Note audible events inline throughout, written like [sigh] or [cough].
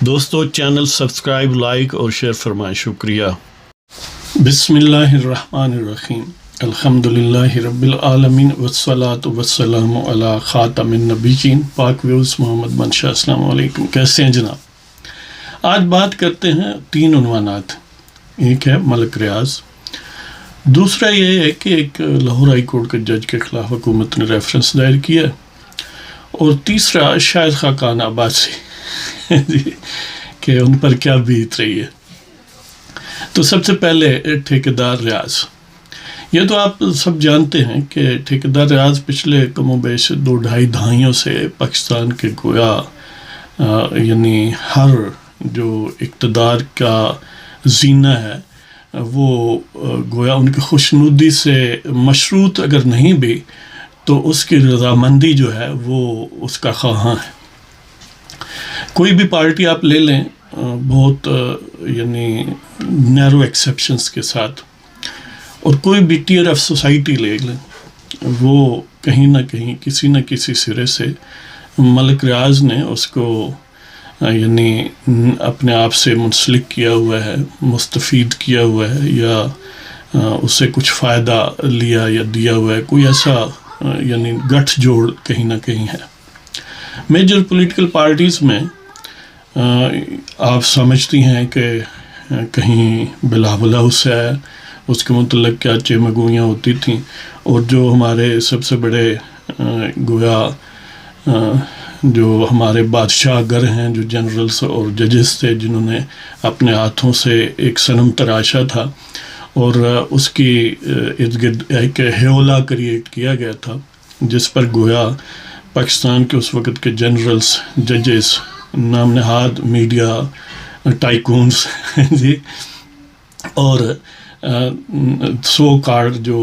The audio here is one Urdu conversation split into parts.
دوستو، چینل سبسکرائب، لائک اور شیئر فرمائیں. شکریہ. بسم اللہ الرحمن الرحیم. الحمد للہ رب العالمین وسلاۃ وسلم علی خاتم النبیین. پاک ویوز محمد منشا السلام علیکم. کیسے ہیں جناب؟ آج بات کرتے ہیں تین عنوانات. ایک ہے ملک ریاض. دوسرا یہ ہے کہ ایک لاہور ہائی کورٹ کے جج کے خلاف حکومت نے ریفرنس دائر کیا اور تیسرا شاہد خاقان عباسی [laughs] کہ ان پر کیا بیت رہی ہے۔ تو سب سے پہلے ٹھیکیدار ریاض۔ یہ تو آپ سب جانتے ہیں کہ ٹھیکیدار ریاض پچھلے کم و بیش دو ڈھائی دہائیوں سے پاکستان کے گویا یعنی ہر جو اقتدار کا زینہ ہے، وہ گویا ان کی خوشنودی سے مشروط اگر نہیں بھی، تو اس کی رضامندی جو ہے وہ اس کا خواہاں ہے۔ کوئی بھی پارٹی آپ لے لیں بہت یعنی نیرو ایکسیپشنس کے ساتھ، اور کوئی بھی ٹیئر آف سوسائٹی لے لیں، وہ کہیں نہ کہیں کسی نہ کسی سرے سے ملک ریاض نے اس کو یعنی اپنے آپ سے منسلک کیا ہوا ہے، مستفید کیا ہوا ہے، یا اس سے کچھ فائدہ لیا یا دیا ہوا ہے، کوئی ایسا یعنی گٹھ جوڑ کہیں نہ کہیں ہے۔ میجر پولیٹیکل پارٹیز میں آپ سمجھتی ہیں کہ کہیں بلا بلا اس ہے، اس کے متعلق کیا چمگوئیاں ہوتی تھیں؟ اور جو ہمارے سب سے بڑے گویا جو ہمارے بادشاہ گر ہیں، جو جنرلس اور ججز تھے، جنہوں نے اپنے ہاتھوں سے ایک صنم تراشا تھا، اور اس کی ارد گرد ایک ہیولا کریٹ کیا گیا تھا، جس پر گویا پاکستان کے اس وقت کے جنرلس ججز نام نہاد، میڈیا ٹائکونس جی۔ اور سو کارڈ جو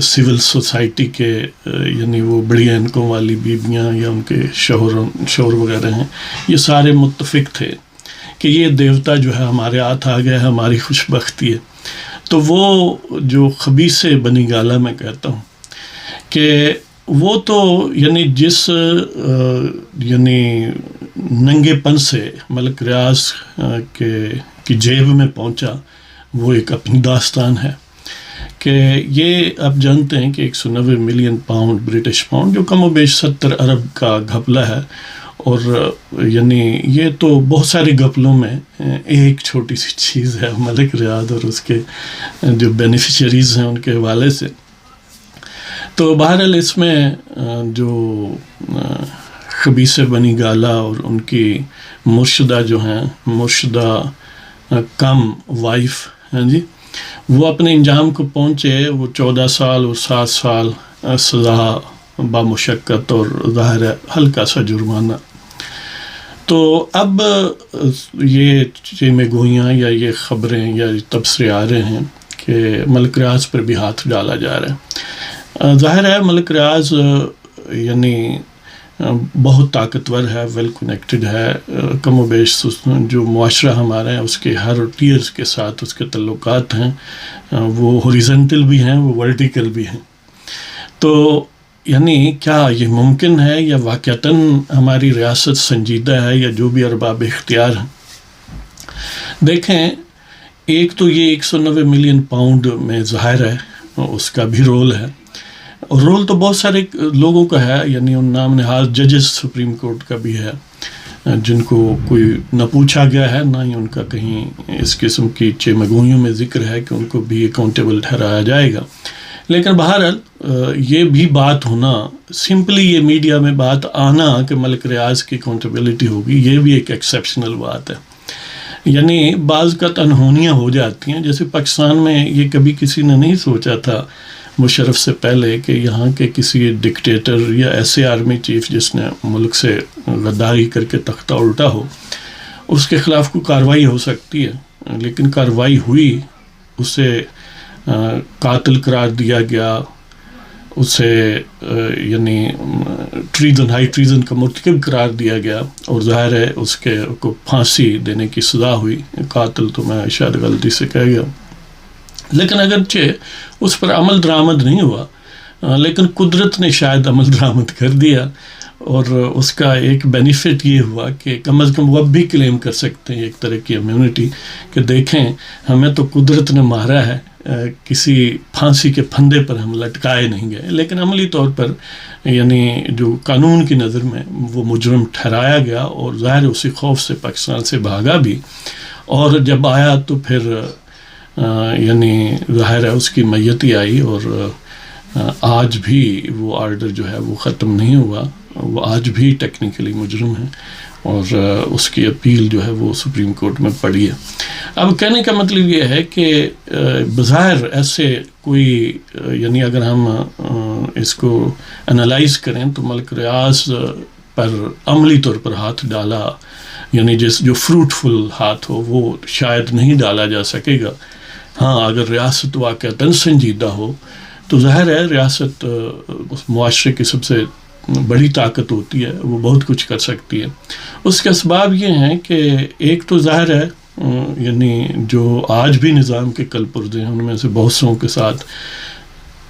سول سوسائٹی کے یعنی وہ بڑی اینکوں والی بیویاں یا ان کے شوہر شوہر وغیرہ ہیں، یہ سارے متفق تھے کہ یہ دیوتا جو ہے ہمارے ہاتھ آ گیا ہے، ہماری خوش بختی ہے۔ تو وہ جو خبیص بنی گالا میں کہتا ہوں کہ وہ تو یعنی جس یعنی ننگے پن سے ملک ریاض کے، کی جیب میں پہنچا، وہ ایک اپنی داستان ہے کہ یہ آپ جانتے ہیں کہ ایک سو نوے ملین پاؤنڈ برٹش پاؤنڈ جو کم و بیش ستر ارب کا گھپلا ہے اور یعنی یہ تو بہت سارے گھپلوں میں ایک چھوٹی سی چیز ہے، ملک ریاض اور اس کے جو بینیفیشریز ہیں، ان کے حوالے سے۔ تو بہرحال اس میں جو خبیص بنی گالا اور ان کی مرشدہ جو ہیں، مرشدہ کم وائف ہیں جی وہ اپنے انجام کو پہنچے، وہ چودہ سال اور سات سال سزا بامشقت اور ظاہر ہلکا سا جرمانہ۔ تو اب یہ چیمے گوئیاں یا یہ خبریں یا تبصرے آ رہے ہیں کہ ملک ریاض پر بھی ہاتھ ڈالا جا رہا ہے۔ ظاہر ہے ملک ریاض یعنی بہت طاقتور ہے ویل کنیکٹڈ ہے، کم و بیش جو معاشرہ ہمارا ہے، اس کے ہر ٹیئرس کے ساتھ اس کے تعلقات ہیں، وہ ہوریزنٹل بھی ہیں، وہ ورٹیکل بھی ہیں۔ تو یعنی کیا یہ ممکن ہے یا واقعتاً ہماری ریاست سنجیدہ ہے یا جو بھی ارباب اختیار ہیں؟ دیکھیں، ایک تو یہ ایک سو نوے ملین پاؤنڈ میں ظاہر ہے، اس کا بھی رول ہے۔ رول تو بہت سارے لوگوں کا ہے یعنی ان نام نہاد ججز سپریم کورٹ کا بھی ہے، جن کو کوئی نہ پوچھا گیا ہے، نہ ہی ان کا کہیں اس قسم کی چمگوئیوں میں ذکر ہے کہ ان کو بھی اکاؤنٹیبل ٹھہرایا جائے گا۔ لیکن بہرحال یہ بھی بات ہونا سمپلی یہ میڈیا میں بات آنا کہ ملک ریاض کی اکاؤنٹیبلٹی ہوگی، یہ بھی ایک ایکسیپشنل بات ہے۔ یعنی بعض کا تنہونیاں ہو جاتی ہیں، جیسے پاکستان میں یہ کبھی کسی نے نہیں سوچا تھا مشرف سے پہلے کہ یہاں کے کسی ڈکٹیٹر یا ایسے آرمی چیف جس نے ملک سے غداری کر کے تختہ الٹا ہو، اس کے خلاف کوئی کارروائی ہو سکتی ہے۔ لیکن کارروائی ہوئی، اسے قاتل قرار دیا گیا۔ اسے یعنی ٹریزن ہائی ٹریزن کا مرتکب قرار دیا گیا۔ اور ظاہر ہے، اس کے کو پھانسی دینے کی سزا ہوئی۔ قاتل تو میں شاید غلطی سے کہہ گیا۔ لیکن اگرچہ اس پر عمل درآمد نہیں ہوا لیکن قدرت نے شاید عمل درآمد کر دیا اور اس کا ایک بینیفٹ یہ ہوا کہ کم از کم وہ اب بھی کلیم کر سکتے ہیں ایک طرح کی امیونٹی کہ دیکھیں، ہمیں تو قدرت نے مارا ہے کسی پھانسی کے پھندے پر ہم لٹکائے نہیں گئے۔ لیکن عملی طور پر یعنی جو قانون کی نظر میں وہ مجرم ٹھہرایا گیا اور ظاہر اسی خوف سے، پاکستان سے بھاگا بھی۔ اور جب آیا تو پھر یعنی ظاہر ہے اس کی میتی آئی اور آج بھی وہ آرڈر جو ہے وہ ختم نہیں ہوا۔ وہ آج بھی ٹیکنیکلی مجرم ہے اور اس کی اپیل جو ہے وہ سپریم کورٹ میں پڑی ہے۔ اب کہنے کا مطلب یہ ہے کہ بظاہر ایسے کوئی یعنی اگر ہم اس کو انالائز کریں تو ملک ریاض پر عملی طور پر ہاتھ ڈالا یعنی جس جو فروٹفل ہاتھ ہو وہ شاید نہیں ڈالا جا سکے گا۔ ہاں اگر ریاست واقع سنجیدہ ہو، تو ظاہر ہے ریاست اس معاشرے کی سب سے بڑی طاقت ہوتی ہے، وہ بہت کچھ کر سکتی ہے۔ اس کے اسباب یہ ہیں کہ ایک تو ظاہر ہے یعنی جو آج بھی نظام کے کل پرزے ہیں، ان میں سے بہت سو کے ساتھ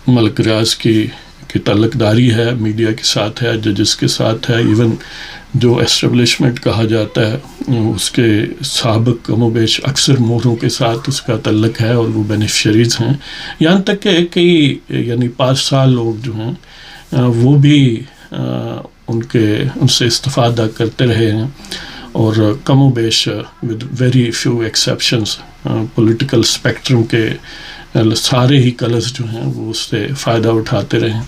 ملک ریاض کی کی تعلق داری ہے، میڈیا کے ساتھ ہے، ججز کے ساتھ ہے، ایون جو اسٹیبلشمنٹ کہا جاتا ہے، اس کے سابق کم و بیش اکثر موروں کے ساتھ اس کا تعلق ہے اور وہ بینیفیشریز ہیں۔ یہاں تک کہ کئی یعنی پانچ سال لوگ جو ہیں، وہ بھی ان کے، ان سے استفادہ کرتے رہے ہیں۔ اور کم و بیش with very few exceptions political spectrum کے سارے ہی کلرز جو ہیں، وہ اس سے فائدہ اٹھاتے رہے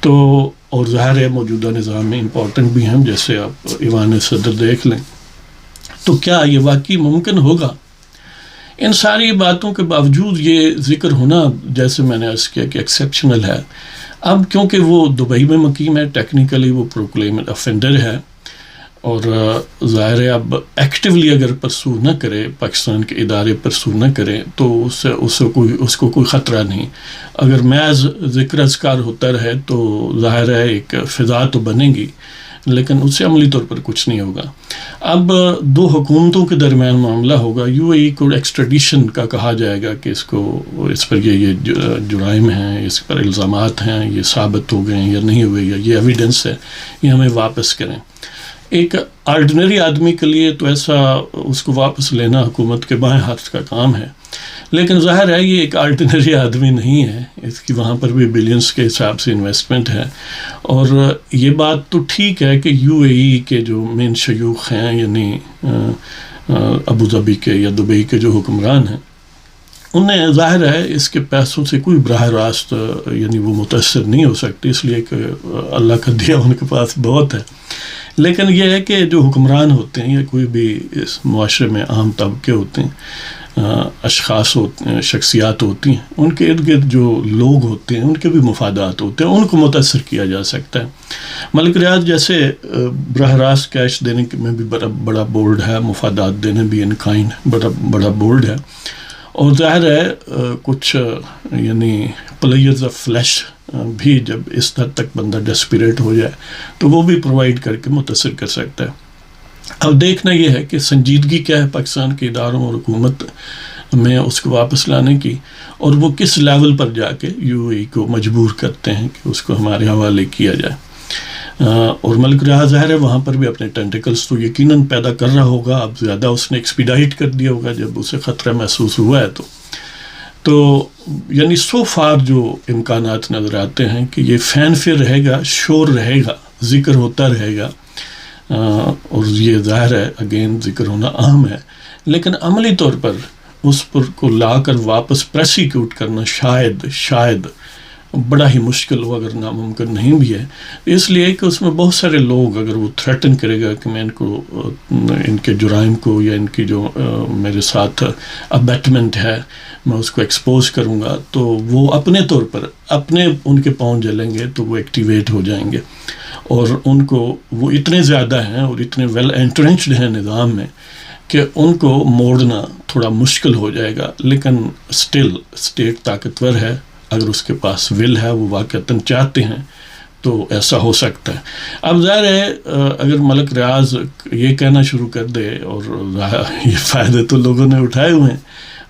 تو اور ظاہر ہے موجودہ نظام میں امپورٹنٹ بھی ہیں، جیسے آپ ایوان صدر دیکھ لیں۔ تو کیا یہ واقعی ممکن ہوگا؟ ان ساری باتوں کے باوجود یہ ذکر ہونا جیسے میں نے عرض کیا کہ ایکسیپشنل ہے۔ اب کیونکہ وہ دبئی میں مقیم ہے ٹیکنیکلی وہ پروکلیم افینڈر ہے۔ اور ظاہر ہے اب ایکٹیولی اگر پرسو نہ کرے، پاکستان کے ادارے پرسو نہ کرے، تو اس سے، اس کو کوئی، اس کو کوئی خطرہ نہیں۔ اگر محض ذکر اذکار ہوتا رہے، تو ظاہر ہے ایک فضا تو بنے گی، لیکن اس سے عملی طور پر کچھ نہیں ہوگا۔ اب، دو حکومتوں کے درمیان معاملہ ہوگا۔ یو اے ای کو ایکسٹریڈیشن کا کہا جائے گا کہ اس کو، اس پر یہ یہ جرائم ہیں، اس پر الزامات ہیں، یہ ثابت ہو گئے ہیں یا نہیں ہوئے یا یہ ایویڈنس ہے، یہ ہمیں واپس کریں۔ ایک آرڈنری آدمی کے لیے تو ایسا اس کو واپس لینا حکومت کے بائیں ہاتھ کا کام ہے۔ لیکن ظاہر ہے یہ ایک آرڈنری آدمی نہیں ہے۔ اس کی وہاں پر بھی بلینس کے حساب سے انویسٹمنٹ ہے۔ اور یہ بات تو ٹھیک ہے کہ یو اے ای کے جو مین شیوخ ہیں یعنی ابو ظبی کے یا دبئی کے جو حکمران ہیں انہیں ظاہر ہے اس کے پیسوں سے کوئی براہ راست یعنی وہ متاثر نہیں ہو سکتی اس لیے کہ اللہ کا دیا ان کے پاس بہت ہے۔ لیکن یہ ہے کہ جو حکمران ہوتے ہیں یا کوئی بھی اس معاشرے میں عام طبقے ہوتے ہیں، اشخاص ہوتے ہیں، شخصیات ہوتی ہیں، ان کے ارد گرد جو لوگ ہوتے ہیں، ان کے بھی مفادات ہوتے ہیں، ان کو متاثر کیا جا سکتا ہے۔ ملک ریاض جیسے، براہ راست کیش دینے میں بھی بڑا بڑا بولڈ ہے، مفادات دینے بھی ان کائنڈ بڑا بڑا بولڈ ہے۔ اور ظاہر ہے کچھ یعنی پلیئرز آف فلیش بھی جب اس حد تک بندہ ڈسپریٹ ہو جائے، تو وہ بھی پرووائڈ کر کے متاثر کر سکتا ہے۔ اب دیکھنا یہ ہے کہ سنجیدگی کیا ہے پاکستان کے اداروں اور حکومت میں اس کو واپس لانے کی، اور وہ کس لیول پر جا کے یو اے کو مجبور کرتے ہیں کہ اس کو ہمارے حوالے کیا جائے۔ اور ملک رہا ظاہر ہے، وہاں پر بھی اپنے ٹینٹیکلس تو یقیناً پیدا کر رہا ہوگا۔ اب زیادہ اس نے ایکسپیڈائٹ کر دیا ہوگا، جب اسے خطرہ محسوس ہوا ہے تو۔ تو یعنی سو فار جو امکانات نظر آتے ہیں کہ یہ فین فیر رہے گا، شور رہے گا، ذکر ہوتا رہے گا۔ اور یہ ظاہر ہے اگین ذکر ہونا اہم ہے۔ لیکن عملی طور پر اس پر کو لا کر واپس پریسیکیوٹ کرنا شاید شاید بڑا ہی مشکل ہو اگر ناممکن نہیں بھی ہے۔ اس لیے کہ اس میں بہت سارے لوگ اگر وہ تھریٹن کرے گا کہ میں ان کو، ان کے جرائم کو یا ان کی جو میرے ساتھ ابیٹمنٹ ہے، میں اس کو ایکسپوز کروں گا، تو وہ اپنے طور پر اپنے ان کے پاؤں جلیں گے تو وہ ایکٹیویٹ ہو جائیں گے۔ اور ان کو وہ اتنے زیادہ ہیں اور اتنے ویل انٹرنچڈ ہیں نظام میں کہ ان کو موڑنا تھوڑا مشکل ہو جائے گا، لیکن اسٹل اسٹیٹ طاقتور ہے۔ اگر اس کے پاس ول ہے، وہ واقعتاً چاہتے ہیں، تو ایسا ہو سکتا ہے۔ اب ظاہر ہے اگر ملک ریاض یہ کہنا شروع کر دے اور یہ فائدے تو لوگوں نے اٹھائے ہوئے ہیں۔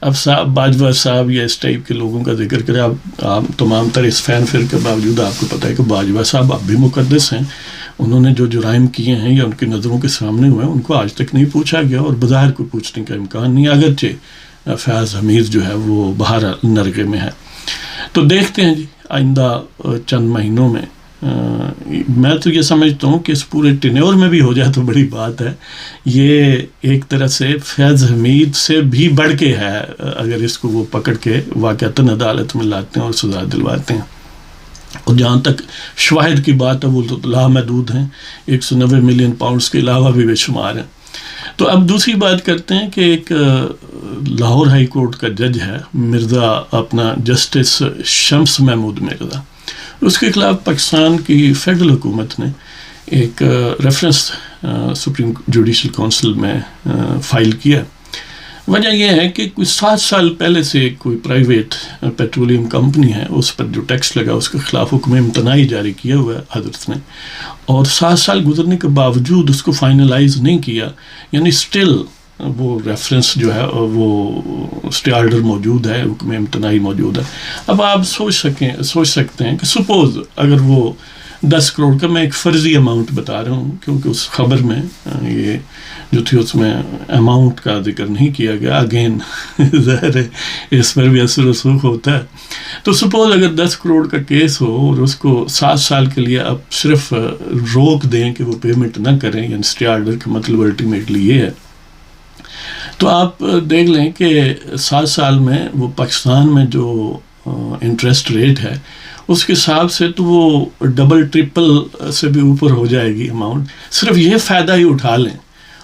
اب صاحب، باجوہ صاحب یا اس ٹائپ کے لوگوں کا ذکر کرے اب آپ تمام تر اس فین فر کے باوجود آپ کو پتہ ہے کہ باجوہ صاحب اب بھی مقدس ہیں۔ انہوں نے جو جرائم کیے ہیں یا ان کی نظروں کے سامنے ہوئے ہیں، ان کو آج تک نہیں پوچھا گیا اور بظاہر کو پوچھنے کا امکان نہیں، اگرچہ فیاض حمید جو ہے، وہ باہر نرگے میں ہے۔ تو دیکھتے ہیں جی آئندہ چند مہینوں میں میں تو یہ سمجھتا ہوں کہ اس پورے ٹینیور میں بھی ہو جائے تو بڑی بات ہے۔ یہ ایک طرح سے فیض حمید سے بھی بڑھ کے ہے، اگر اس کو وہ پکڑ کے واقعات عدالت میں لاتے ہیں اور سزا دلواتے ہیں۔ اور جہاں تک شواہد کی بات ہے، وہ تو لامحدود ہیں۔ ایک سو نوے ملین پاؤنڈس کے علاوہ بھی بے شمار ہیں۔ تو اب دوسری بات کرتے ہیں کہ ایک لاہور ہائی کورٹ کا جج ہے مرزا اپنا جسٹس شمس محمود مرزا۔ اس کے خلاف پاکستان کی فیڈرل حکومت نے ایک ریفرنس سپریم جوڈیشل کونسل میں فائل کیا۔ وجہ یہ ہے کہ کچھ سات سال پہلے سے کوئی پرائیویٹ پیٹرولیم کمپنی ہے، اس پر جو ٹیکس لگا، اس کے خلاف حکم امتناعی جاری کیا ہوا ہے حضرت نے۔ اور سات سال گزرنے کے باوجود اس کو فائنلائز نہیں کیا یعنی اسٹل وہ ریفرنس جو ہے، وہ اسٹے آرڈر موجود ہے، حکم امتناعی موجود ہے۔ اب آپ سوچ سکیں، سوچ سکتے ہیں کہ سپوز اگر وہ دس کروڑ کا میں ایک فرضی اماؤنٹ بتا رہا ہوں، کیونکہ اس خبر میں یہ جو تھی اس میں اماؤنٹ کا ذکر نہیں کیا گیا. اگین [laughs] ظاہر ہے، اس پر بھی اثر رسوخ ہوتا ہے. تو سپوز اگر دس کروڑ کا کیس ہو اور اس کو سات سال کے لیے آپ صرف روک دیں کہ وہ پیمنٹ نہ کریں یعنی اسٹے آرڈر کا مطلب الٹیمیٹلی یہ ہے. تو آپ دیکھ لیں کہ سات سال میں وہ پاکستان میں جو انٹرسٹ ریٹ ہے، اس کے حساب سے تو وہ ڈبل ٹرپل سے بھی اوپر ہو جائے گی اماؤنٹ صرف یہ فائدہ ہی اٹھا لیں۔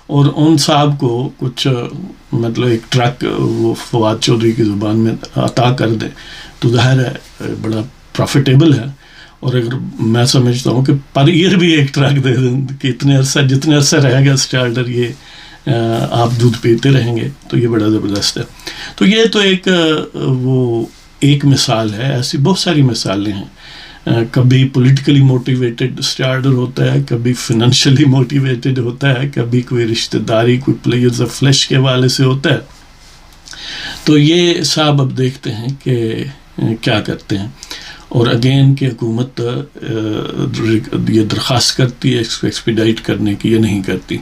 اور ان صاحب کو کچھ مطلب ایک ٹرک، وہ فواد چودھری کی زبان میں عطا کر دیں تو ظاہر ہے، بڑا پروفیٹیبل ہے۔ اور اگر میں سمجھتا ہوں کہ پر ایئر بھی ایک ٹرک دے دیں، کہ اتنے عرصہ، جتنے عرصہ رہے گا اسٹارٹر، یہ آپ دودھ پیتے رہیں گے، تو یہ بڑا زبردست ہے۔ تو یہ تو ایک وہ ایک مثال ہے، ایسی بہت ساری مثالیں ہیں۔ کبھی پولیٹیکلی موٹیویٹیڈ اسٹارڈر ہوتا ہے، کبھی فنانشلی موٹیویٹیڈ ہوتا ہے، کبھی کوئی رشتہ داری کوئی پلیئرز آف فلیش کے حوالے سے ہوتا ہے۔ تو یہ صاحب اب دیکھتے ہیں کہ کیا کرتے ہیں۔ اور اگین کہ حکومت یہ درخواست کرتی ہے، اس کو ایکسپیڈائٹ کرنے کی یہ نہیں کرتی۔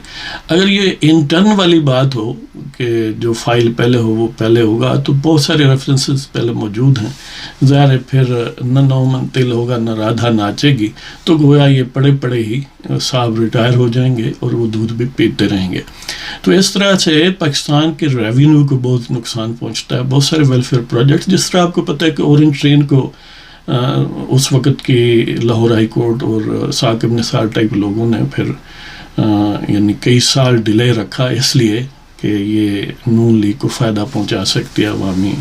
اگر یہ انٹرن والی بات ہو کہ جو فائل پہلے ہو، وہ پہلے ہوگا، تو بہت سارے ریفرنسز پہلے موجود ہیں۔ ظاہر ہے پھر نہ نو تل ہوگا، نہ رادھا ناچے گی، تو گویا یہ پڑے پڑے ہی صاحب ریٹائر ہو جائیں گے اور وہ دودھ بھی پیتے رہیں گے۔ تو اس طرح سے پاکستان کے ریونیو کو بہت نقصان پہنچتا ہے۔ بہت سارے ویلفیئر پروجیکٹ جس طرح آپ کو پتہ ہے کہ اورنج ٹرین کو اس وقت کی لاہور ہائی کورٹ اور ثاقب نثار ٹائپ لوگوں نے پھر یعنی کئی سال ڈیلے رکھا اس لیے کہ یہ نون لیگ کو فائدہ پہنچا سکتی ہے عوامی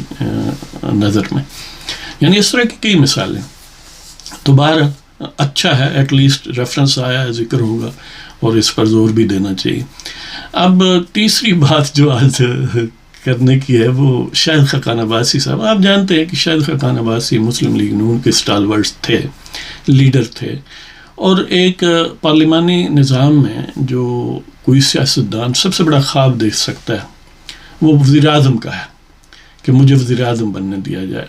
نظر میں۔ یعنی اس طرح کی کئی مثالیں۔ تو باہر اچھا ہے ایٹ لیسٹ ریفرنس آیا ہے، ذکر ہوگا اور اس پر زور بھی دینا چاہیے۔ اب تیسری بات جو آج کرنے کی ہے، وہ شاہد خقان عباسی صاحب۔ آپ جانتے ہیں کہ شاہد خقان عباسی مسلم لیگ نون کے اسٹالورس تھے لیڈر تھے۔ اور ایک پارلیمانی نظام میں جو کوئی سیاستدان سب سے بڑا خواب دیکھ سکتا ہے، وہ وزیر اعظم کا ہے کہ مجھے وزیر اعظم بننے دیا جائے۔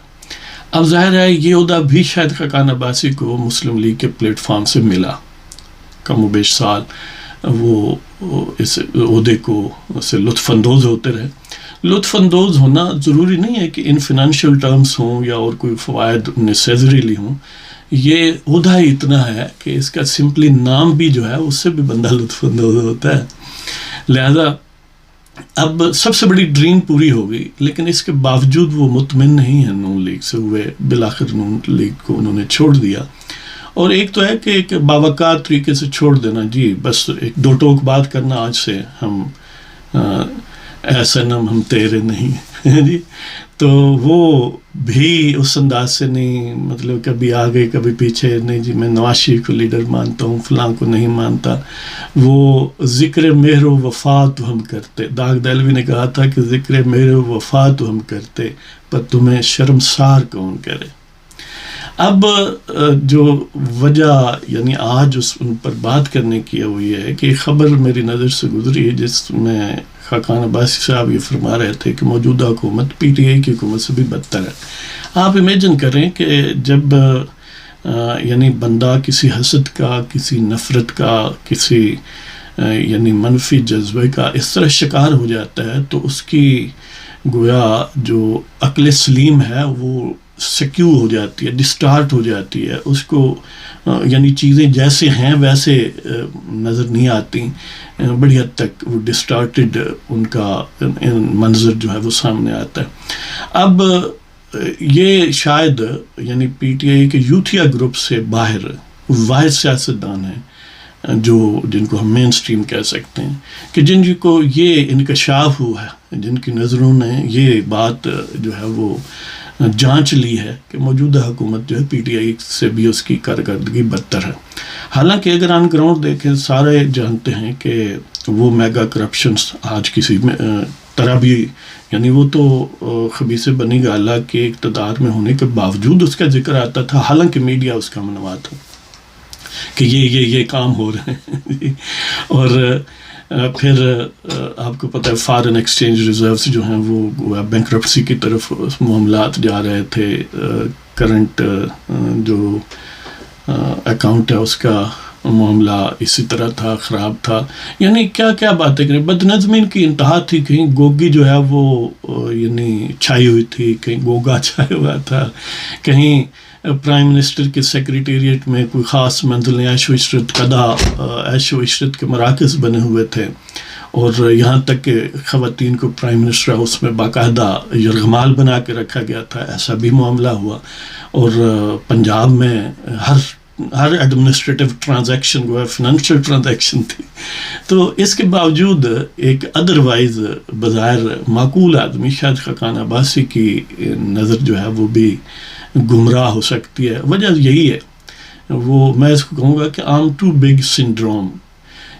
اب ظاہر ہے، یہ عہدہ بھی شاید خقان عباسی کو مسلم لیگ کے پلیٹ فارم سے ملا۔ کم و بیش سال وہ اس عہدے کو سے لطف اندوز ہوتے رہے۔ لطف اندوز ہونا ضروری نہیں ہے کہ ان فنانشیل ٹرمز ہوں یا اور کوئی فوائد نیسیزریلی ہوں۔ یہ عہدہ ہی اتنا ہے کہ اس کا سمپلی نام بھی جو ہے اس سے بھی بندہ لطف اندوز ہوتا ہے۔ لہذا اب سب سے بڑی ڈریم پوری ہو گئی، لیکن اس کے باوجود وہ مطمئن نہیں ہے نون لیگ سے ہوئے۔ بلاخر نون لیگ کو انہوں نے چھوڑ دیا۔ اور ایک تو ہے کہ ایک باوقات طریقے سے چھوڑ دینا۔ جی بس ایک دو ٹوک بات کرنا آج سے ہم ایسا نم ہم تیرے نہیں [laughs] جی تو وہ بھی اس انداز سے نہیں مطلب کبھی آگے، کبھی پیچھے، نہیں جی میں نواشی کو لیڈر مانتا ہوں، فلاں کو نہیں مانتا۔ وہ ذکر مہر و وفا تو ہم کرتے۔ داغ دلوی نے کہا تھا کہ ذکر مہر و وفا تو ہم کرتے، پر تمہیں شرمسار کون کرے؟ اب جو وجہ یعنی آج اس ان پر بات کرنے کی وہ یہ ہے کہ خبر میری نظر سے گزری ہے، جس میں خاقان عباسی صاحب یہ فرما رہے تھے کہ موجودہ حکومت پی ٹی آئی کی حکومت سے بھی بدتر ہے۔ آپ امیجن کریں کہ جب یعنی بندہ کسی حسد کا، کسی نفرت کا، کسی یعنی منفی جذبے کا اس طرح شکار ہو جاتا ہے تو اس کی گویا جو عقل سلیم ہے وہ سکیو ہو جاتی ہے ڈسٹارٹ ہو جاتی ہے۔ اس کو یعنی چیزیں جیسے ہیں ویسے نظر نہیں آتی بڑی حد تک وہ ڈسٹارٹیڈ ان کا منظر جو ہے وہ سامنے آتا ہے۔ اب یہ شاید یعنی پی ٹی آئی کے یوتھیا گروپ سے باہر واحد سیاستدان ہیں جو جن کو ہم مین اسٹریم کہہ سکتے ہیں کہ جن جی کو یہ انکشاف ہوا ہے، جن کی نظروں نے یہ بات جو ہے وہ جانچ لی ہے کہ موجودہ حکومت جو ہے پی ٹی آئی سے بھی اس کی کارکردگی بدتر ہے۔ حالانکہ اگر آن گراؤنڈ دیکھیں، سارے جانتے ہیں کہ وہ میگا کرپشنس آج کسی میں طرح بھی یعنی وہ تو خبیص بنی گالا کے اقتدار میں ہونے کے باوجود اس کا ذکر آتا تھا، حالانکہ میڈیا اس کا منوا تھا کہ یہ یہ یہ کام ہو رہے ہیں۔ [laughs] اور پھر آپ کو پتہ ہے فارن ایکسچینج ریزروس جو ہیں، وہ بینکرپسی کی طرف معاملات جا رہے تھے۔ کرنٹ جو اکاؤنٹ ہے، اس کا معاملہ اسی طرح تھا، خراب تھا۔ یعنی کیا کیا باتیں کریں؟ بدنظمین کی انتہا تھی، کہیں گوگی جو ہے، وہ یعنی چھائی ہوئی تھی، کہیں گوگا [laughs] چھایا ہوا تھا۔ کہیں پرائم منسٹر کے سیکریٹریٹ میں کوئی خاص منزلیں عیش و عشرت قدا عیش و عشرت کے مراکز بنے ہوئے تھے۔ اور یہاں تک کہ خواتین کو پرائم منسٹر ہاؤس میں باقاعدہ یرغمال بنا کے رکھا گیا تھا، ایسا بھی معاملہ ہوا۔ اور پنجاب میں ہر ہر ایڈمنسٹریٹو ٹرانزیکشن جو ہے فنانشل ٹرانزیکشن تھی۔ تو اس کے باوجود ایک ادر وائز بظاہر معقول آدمی شاید خقان عباسی کی نظر جو ہے، وہ بھی گمراہ ہو سکتی ہے۔ وجہ یہی ہے۔ وہ میں اس کو کہوں گا کہ آم ٹو بگ سنڈروم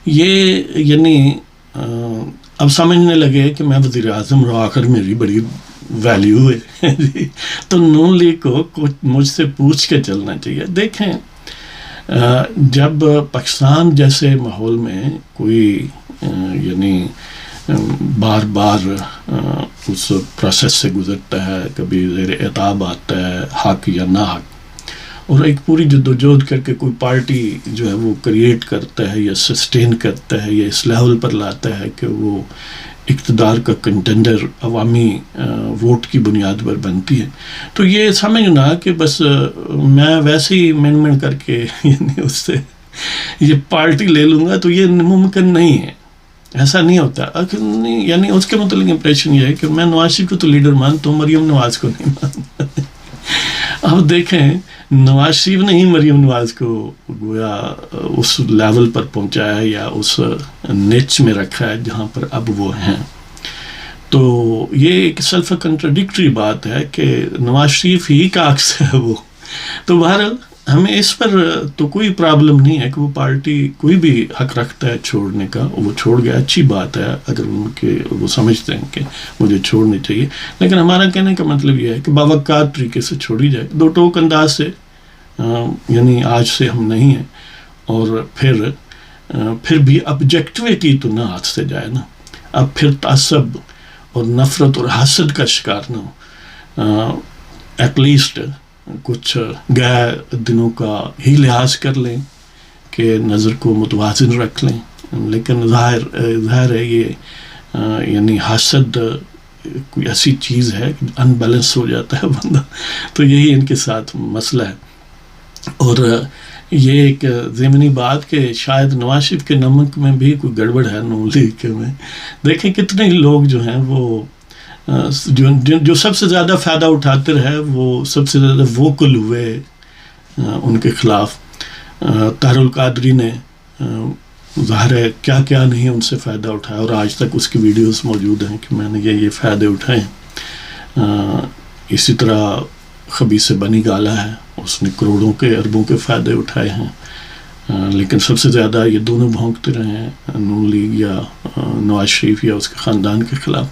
یہ یعنی اب سمجھنے لگے کہ میں وزیر اعظم رہا، آخر میری بڑی ویلیو ہے۔ [laughs] تو نون لیگ کو کچھ مجھ سے پوچھ کے چلنا چاہیے۔ دیکھیں جب پاکستان جیسے ماحول میں کوئی یعنی بار بار اس پروسیس سے گزرتا ہے، کبھی زیر اعتاب آتا ہے، حق یا نہ حق۔ اور ایک پوری جد و جہد کر کے کوئی پارٹی جو ہے وہ کریٹ کرتا ہے یا سسٹین کرتا ہے یا اس لیول پر لاتا ہے کہ وہ اقتدار کا کنٹینڈر عوامی ووٹ کی بنیاد پر بنتی ہے۔ تو یہ سمجھنا کہ بس میں ویسے ہی مین مین کر کے [laughs] یعنی اس سے یہ پارٹی لے لوں گا تو یہ ممکن نہیں ہے۔ ایسا نہیں ہوتا۔ یعنی اس کے متعلق امپریشن یہ ہے کہ میں نواز شریف کو تو لیڈر مانتا ہوں مریم نواز کو نہیں مانتا اب دیکھیں، نواز شریف نے ہی مریم نواز کو گویا اس لیول پر پہنچایا ہے یا اس نیچ میں رکھا ہے جہاں پر اب وہ ہیں۔ تو یہ ایک سیلف کنٹرڈکٹری بات ہے کہ نواز شریف ہی کا عکس ہے وہ۔ تو بہرحال ہمیں اس پر تو کوئی پرابلم نہیں ہے کہ وہ پارٹی کوئی بھی حق رکھتا ہے چھوڑنے کا، وہ چھوڑ گیا، اچھی بات ہے، اگر ان کے وہ سمجھتے ہیں کہ مجھے چھوڑنی چاہیے۔ لیکن ہمارا کہنے کا مطلب یہ ہے کہ باوقات طریقے سے چھوڑی جائے۔ دو ٹوک انداز سے یعنی آج سے ہم نہیں ہیں، اور پھر پھر بھی آبجیکٹوٹی تو نہ ہاتھ سے جائے نا۔ اب پھر تعصب اور نفرت اور حسد کا شکار نہ ہو۔ ایٹ لیسٹ کچھ گئے دنوں کا ہی لحاظ کر لیں کہ نظر کو متوازن رکھ لیں۔ لیکن ظاہر ظاہر ہے یہ یعنی حسد کوئی ایسی چیز ہے کہ ان بیلنس ہو جاتا ہے بندہ۔ تو یہی ان کے ساتھ مسئلہ ہے۔ اور یہ ایک ضمنی بات کہ شاید نواز شریف کے نمک میں بھی کوئی گڑبڑ ہے نون لیگ میں۔ دیکھیں کتنے لوگ جو ہیں وہ جو جو سب سے زیادہ فائدہ اٹھاتے رہے، وہ سب سے زیادہ ووکل ہوئے ان کے خلاف۔ طاہر القادری نے ظاہر ہے کیا کیا نہیں ان سے فائدہ اٹھایا، اور آج تک اس کی ویڈیوز موجود ہیں کہ میں نے یہ یہ فائدے اٹھائے۔ ہیں اسی طرح خبی سے بنی گالا ہے، اس نے کروڑوں کے اربوں کے فائدے اٹھائے ہیں۔ لیکن سب سے زیادہ یہ دونوں بھونکتے رہے ہیں، نون لیگ یا نواز شریف یا اس کے خاندان کے خلاف۔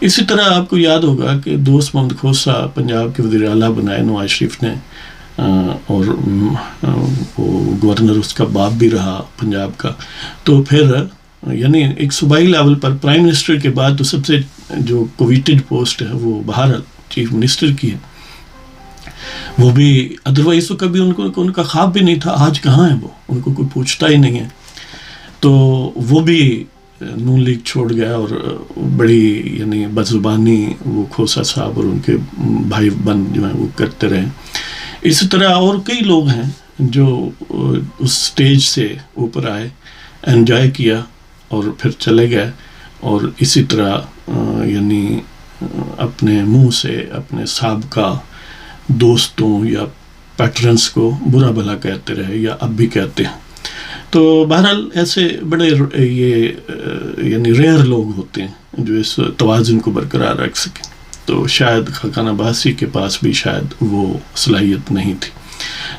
اسی طرح آپ کو یاد ہوگا کہ دوست محمد کھوسا پنجاب کے وزیر اعلیٰ بنائے، نواز شریف نے۔ اور وہ گورنر اس کا باپ بھی رہا پنجاب کا۔ تو پھر یعنی ایک صوبائی لیول پر پرائم منسٹر کے بعد تو سب سے جو کوویٹڈ پوسٹ ہے وہ بہار چیف منسٹر کی ہے۔ وہ بھی ادروائز تو کبھی ان کو ان کا خواب بھی نہیں تھا، آج کہاں ہے وہ؟ ان کو کوئی پوچھتا ہی نہیں ہے۔ تو وہ بھی نون لیگ چھوڑ گیا اور بڑی یعنی بدزبانی وہ کھوسا صاحب اور ان کے بھائی بند جو ہیں وہ کرتے رہے۔ اسی طرح اور کئی لوگ ہیں جو اس سٹیج سے اوپر آئے انجوائے کیا اور پھر چلے گئے اور اسی طرح یعنی اپنے منہ سے، اپنے سابقہ دوستوں یا پیٹرنس کو برا بھلا کہتے رہے یا اب بھی کہتے ہیں۔ تو بہرحال ایسے بڑے یہ یعنی ریئر لوگ ہوتے ہیں جو اس توازن کو برقرار رکھ سکیں۔ تو شاید خاکان عباسی کے پاس بھی شاید وہ صلاحیت نہیں تھی۔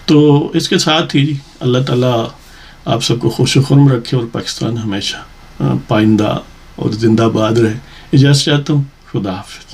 تو اس کے ساتھ ہی اللہ تعالیٰ آپ سب کو خوش و خرم رکھے اور پاکستان ہمیشہ پائندہ اور زندہ باد رہے۔ اجازت چاہتا ہوں، خدا حافظ۔